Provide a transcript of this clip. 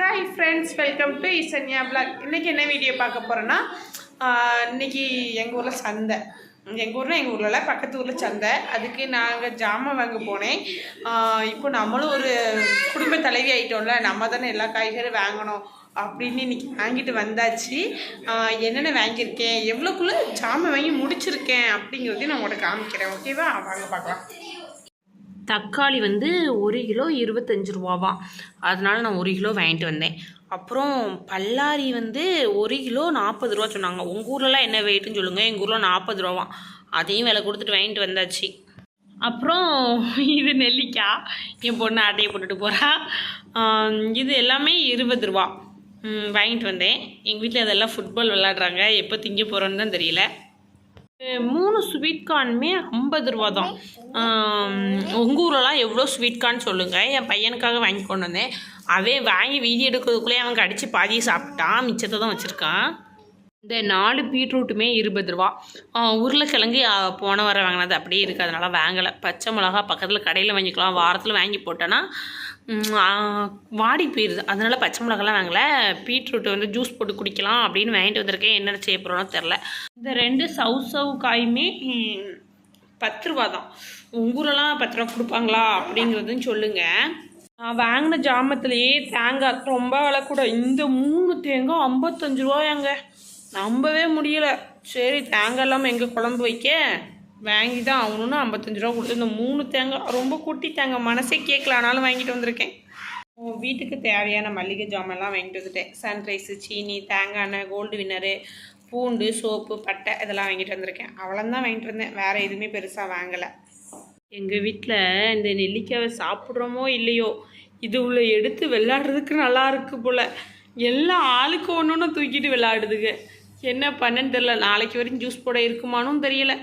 Hi friends welcome to Isanya blog இன்றைக்கி என்ன video பார்க்க போகிறோன்னா இன்றைக்கி எங்கள் ஊரில் சந்தை. எங்கள் ஊரில் எங்கள் ஊரில் பக்கத்து ஊரில் சந்தை. அதுக்கு நாங்கள் ஜாமான் வாங்க போனேன். இப்போ நம்மளும் ஒரு குடும்ப தலைவி ஆகிட்டோம்ல நம்ம தானே எல்லா காய்கறியும் வாங்கணும் அப்படின்னு இன்றைக்கி வாங்கிட்டு வந்தாச்சு. என்னென்ன வாங்கியிருக்கேன் எவ்வளோக்குள்ளே ஜாமான் வாங்கி முடிச்சிருக்கேன் அப்படிங்கிறதையும் நான் உங்கள்கிட்ட காமிக்கிறேன். ஓகேவா வாங்க பார்க்கலாம். தக்காளி வந்து ஒரு கிலோ இருபத்தஞ்சு ரூபாவா. அதனால நான் ஒரு கிலோ வாங்கிட்டு வந்தேன். அப்புறம் பல்லாரி வந்து ஒரு கிலோ நாற்பது ரூபா சொன்னாங்க. உங்கள் ஊர்லலாம் என்ன வெயிட்டுன்னு சொல்லுங்கள் எங்கள் ஊரில் நாற்பது ரூபா அதையும் விலை கொடுத்துட்டு வாங்கிட்டு வந்தாச்சு. அப்புறம் இது நெல்லிக்காய். என் பொண்ணு ஆட்டையை போட்டுட்டு போகிறா இது எல்லாமே இருபது ரூபா. வாங்கிட்டு வந்தேன். எங்கள் வீட்டில் அதெல்லாம் ஃபுட்பால் விளாட்றாங்க எப்போ திங்க போகிறோன்னு தான் தெரியல. மூணு ஸ்வீட் கார்னுமே ஐம்பது ரூபா தான் உங்கள் ஊரெலாம் எவ்வளோ ஸ்வீட் கார்ன் சொல்லுங்கள் என் பையனுக்காக வாங்கி கொண்டு வந்தேன். அவன் வாங்கி வீதி எடுக்கிறதுக்குள்ளே அவன் கடிச்சு பாதியை சாப்பிட்டான். மிச்சத்தை தான் வச்சுருக்கான். இந்த நாலு பீட்ரூட்டுமே இருபது ரூபா. உருளைக்கிழங்கு போன வாரம் வாங்கினது அப்படியே இருக்குது அதனால் வாங்கலை. பச்சை மிளகா பக்கத்தில் கடையில் வாங்கிக்கலாம். வாரத்தில் வாங்கி போட்டோன்னா வாடி போயிடுது அதனால் பச்சை மிளகாலாம் வாங்கலை. பீட்ரூட் வந்து ஜூஸ் போட்டு குடிக்கலாம் அப்படின்னு வாங்கிட்டு வந்திருக்கேன். என்ன செய்ய போகிறோன்னு தெரில இந்த ரெண்டு சவு சவு காயுமே பத்து ரூபா தான். உங்கள் ஊரெல்லாம் பத்து ரூபா கொடுப்பாங்களா அப்படிங்கிறதுன்னு சொல்லுங்கள் நான் வாங்கின ஜாமத்துலேயே தேங்காய் ரொம்ப விலை கூட. இந்த மூணு தேங்காய் ஐம்பத்தஞ்சு ரூபாயாங்க. நம்பவே முடியல. சரி தேங்காய் இல்லாமல் எங்கே குழம்பு வைக்க? வாங்கி தான் ஆகணும்னு ஐம்பத்தஞ்சு ரூபா கொடுத்து இந்த மூணு தேங்காய் ரொம்ப குட்டி தேங்காய் மனசே கேட்கலானாலும் வாங்கிட்டு வந்திருக்கேன். உன் வீட்டுக்கு தேவையான மல்லிகை ஜாமான்லாம் வாங்கிட்டு வந்துட்டேன். சன்ரைஸு சீனி தேங்காய் எண்ணெய் கோல்டு வின்னரு பூண்டு சோப்பு பட்டை இதெல்லாம் வாங்கிட்டு வந்திருக்கேன். அவ்வளோதான் வாங்கிட்டு வந்தேன். வேறு எதுவுமே பெருசாக வாங்கலை. எங்கள் வீட்டில் இந்த நெல்லிக்காவை சாப்பிட்றோமோ இல்லையோ இது உள்ள எடுத்து விளாடுறதுக்கு நல்லா இருக்கு போல். எல்லா ஆளுக்கு ஒன்று ஒன்று தூக்கிட்டு விளாடுதுங்க என்ன பண்ணேன்னு தெரில நாளைக்கு வரைக்கும் ஜூஸ் போட இருக்குமானும் தெரியலை.